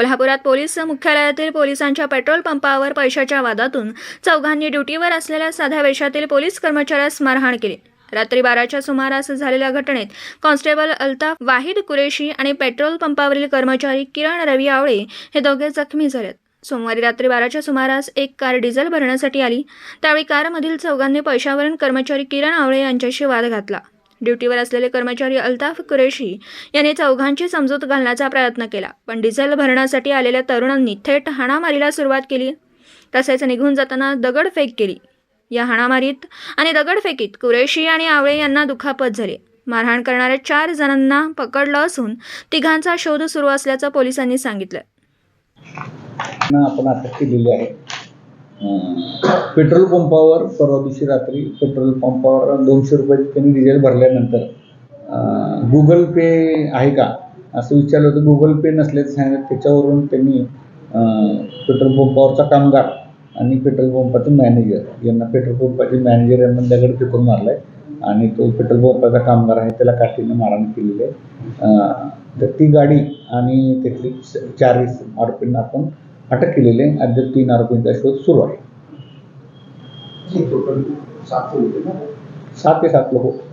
कोल्हापुरात पोलीस मुख्यालयातील पोलिसांच्या पेट्रोल पंपावर पैशाच्या वादातून चौघांनी ड्युटीवर असलेल्या साध्या वेशातील पोलीस कर्मचाऱ्यास मारहाण केली. रात्री बाराच्या सुमारास झालेल्या घटनेत कॉन्स्टेबल अल्ताफ वाहिद कुरेशी आणि पेट्रोल पंपावरील कर्मचारी किरण रवी आवळे हे दोघे जखमी झालेत. सोमवारी रात्री बाराच्या सुमारास एक कार डिझेल भरण्यासाठी आली. त्यावेळी कारमधील चौघांनी पैशावरून कर्मचारी किरण आवळे यांच्याशी वाद घातला. ड्युटीवर असलेले कर्मचारी अल्ताफ कुरेशी यांनी चौघांची समजूत घालण्याचा प्रयत्न केला. पण डिझेल भरण्यासाठी आलेल्या तरुणांनी थेट हाणामारीला सुरुवात केली. तसेच निघून जाताना दगडफेक केली. या हाणामारीत आणि दगडफेकीत कुरेशी आणि आवळे यांना दुखापत झाली. मारहाण करणाऱ्या चार जणांना पकडलं असून तिघांचा शोध सुरू असल्याचं पोलिसांनी सांगितलं. आपण अटक केलेली आहे. पेट्रोल पंपावर परवा दिवशी रात्री पेट्रोल पंपावर दोनशे रुपये त्यांनी डिझेल भरल्यानंतर गुगल पे आहे का? असं विचारलं होतं. गुगल पे नसल्याचं सांगितलं. त्याच्यावरून त्यांनी पेट्रोल पंपावरचा कामगार आणि पेट्रोल पंपाचे मॅनेजर यांना पेट्रोल पंपाचे मॅनेजर यांना दगड फेकून मारलाय आणि तो पेट्रोल पंपाचा कामगार आहे. त्याला काठीनं मारहाण केलेली आहे. तर ती गाडी आणि त्यातली च- चार आरोपींना आपण अटक केलेली अद्याप तीन आरोपींचा शोध सुरू आहे. सात ते सात लोक.